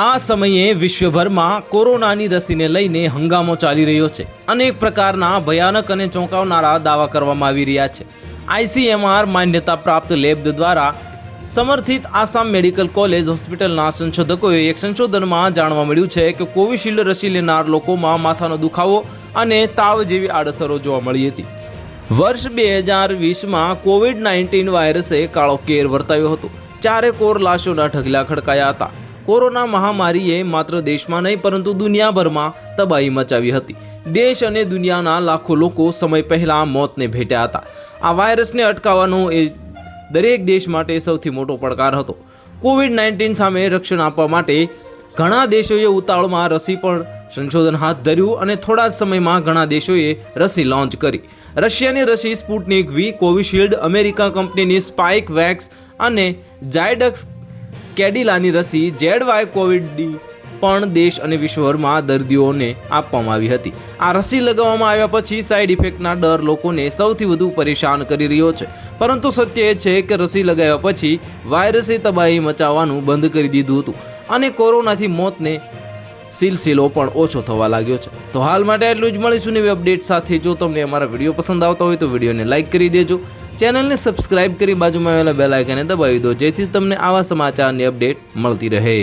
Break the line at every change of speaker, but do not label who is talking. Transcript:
આ સમયે વિશ્વભરમાં કોરોનાની રસીને લઈને હંગામો ચાલી રહ્યો છે. અનેક પ્રકારના ભયાનક અને ચોંકાવનારા દાવા કરવામાં આવી રહ્યા છે. આઈસીએમઆર માન્યતા પ્રાપ્ત લેબ દ્વારા સમર્થિત આસામ મેડિકલ કોલેજ હોસ્પિટલના સંશોધકોએ એક સંશોધનમાં જાણવા મળ્યું છે કે કોવિશિલ્ડ રસી લેનાર લોકોમાં માથાનો દુખાવો અને તાવ જેવી આડઅસરો જોવા મળી હતી. વર્ષ બે હજાર વીસમાં કોવિડ નાઇન્ટીન વાયરસે કાળો કેર વર્તાવ્યો હતો. ચારે કોર લાશોના ઢગલા ખડકાયા હતા. કોરોના મહામારીએ માત્ર દેશમાં નહીં, પરંતુ દુનિયાભરમાં તબાહી મચાવી હતી. દેશ અને દુનિયાના લાખો લોકો સમય પહેલા મોતને ભેટ્યા હતા. આ વાયરસને અટકાવવાનો એ દરેક દેશ માટે સૌથી મોટો પડકાર હતો. કોવિડ નાઇન્ટીન સામે રક્ષણ આપવા માટે ઘણા દેશોએ ઉતાવળમાં રસી પણ સંશોધન હાથ ધર્યું અને થોડા જ સમયમાં ઘણા દેશોએ રસી લોન્ચ કરી. રશિયાની રસી સ્પુટનિક વી, કોવિશિલ્ડ, અમેરિકા કંપનીની સ્પાઇક વેક્સ અને જાયડક્સ કેડિલાની રસી જેડ વાય કોવિડ ડી પણ દેશ અને વિશ્વભરમાં દર્દીઓને આપવામાં આવી હતી. આ રસી લગાવવામાં આવ્યા પછી સાઇડ ઇફેક્ટના ડર લોકોને સૌથી વધુ પરેશાન કરી રહ્યો છે. પરંતુ સત્ય એ છે કે રસી લગાવ્યા પછી વાયરસે તબાહી મચાવવાનું બંધ કરી દીધું હતું અને કોરોનાથી મોતને સિલસિલો પણ ઓછો થવા લાગ્યો છે. તો હાલ માટે એટલું જ મળીશું નવી અપડેટ સાથે. જો તમને અમારા વીડિયો પસંદ આવતા હોય તો વિડીયોને લાઇક કરી દેજો. ચેનલને સબસ્ક્રાઇબ કરી બાજુમાં આવેલા બેલ આઇકને દબાવી દો, જેથી તમને આવા સમાચારની અપડેટ મળતી રહે.